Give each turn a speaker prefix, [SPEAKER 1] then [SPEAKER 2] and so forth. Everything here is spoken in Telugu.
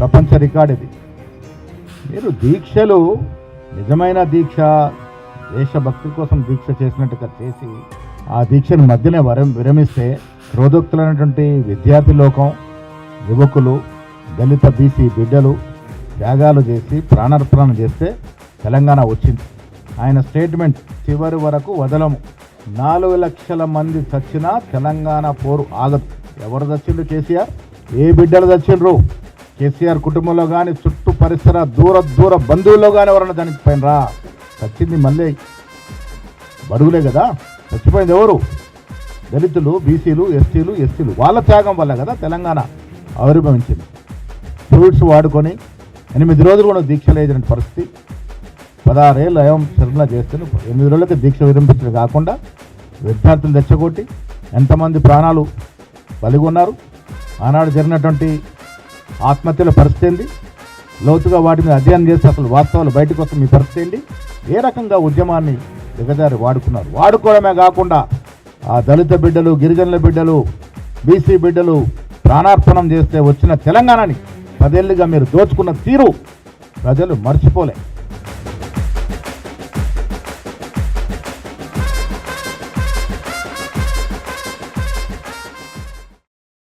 [SPEAKER 1] ప్రపంచ రికార్డ్ ఇది. మీరు దీక్షలు నిజమైన దీక్ష దేశభక్తి కోసం దీక్ష చేసినట్టుగా చేసి ఆ దీక్షను మధ్యనే వరం విరమిస్తే క్రోధోక్తులైనటువంటి విద్యార్థి లోకం యువకులు దళిత బీసీ బిడ్డలు త్యాగాలు చేసి ప్రాణార్పణ చేస్తే తెలంగాణ వచ్చింది. ఆయన స్టేట్మెంట్ చివరి వరకు వదలము. నాలుగు లక్షల మంది చచ్చినా తెలంగాణ పోరు ఆగదు. ఎవరు చచ్చిండ్రు కేసీఆర్? ఏ బిడ్డలు చచ్చిండ్రు? కేసీఆర్ కుటుంబంలో కానీ చుట్టూ పరిసర దూర దూర బంధువుల్లో కానీ ఎవరన్నా చనిపోయినరా? చచ్చింది మళ్ళీ బడుగులే కదా? చచ్చిపోయింది ఎవరు? దళితులు బీసీలు ఎస్టీలు ఎస్సీలు వాళ్ళ త్యాగం వల్ల కదా తెలంగాణ ఆవిర్భవించింది. ఫ్రూట్స్ వాడుకొని ఎనిమిది రోజులు కూడా దీక్ష లేదని పరిస్థితి. పదహారేళ్ళు అయం శరణ చేస్తే ఎనిమిది రోజులకి దీక్ష విరమించడం కాకుండా విద్యార్థులు తెచ్చగొట్టి ఎంతమంది ప్రాణాలు బలిగొన్నారు. ఆనాడు జరిగినటువంటి ఆత్మహత్యల పరిస్థితి ఏంది? లోతుగా వాటి మీద అధ్యయనం చేసి అసలు వాస్తవాలు బయటకు వస్తే మీ పరిస్థితి ఏంటి ఏ రకంగా ఉద్యమాన్ని దిగజారి వాడుకున్నారు? వాడుకోవడమే కాకుండా ఆ దళిత బిడ్డలు గిరిజనుల బిడ్డలు బీసీ బిడ్డలు ప్రాణార్పణం చేస్తే వచ్చిన తెలంగాణని పదేళ్ళుగా మీరు దోచుకున్న తీరు ప్రజలు మర్చిపోలే.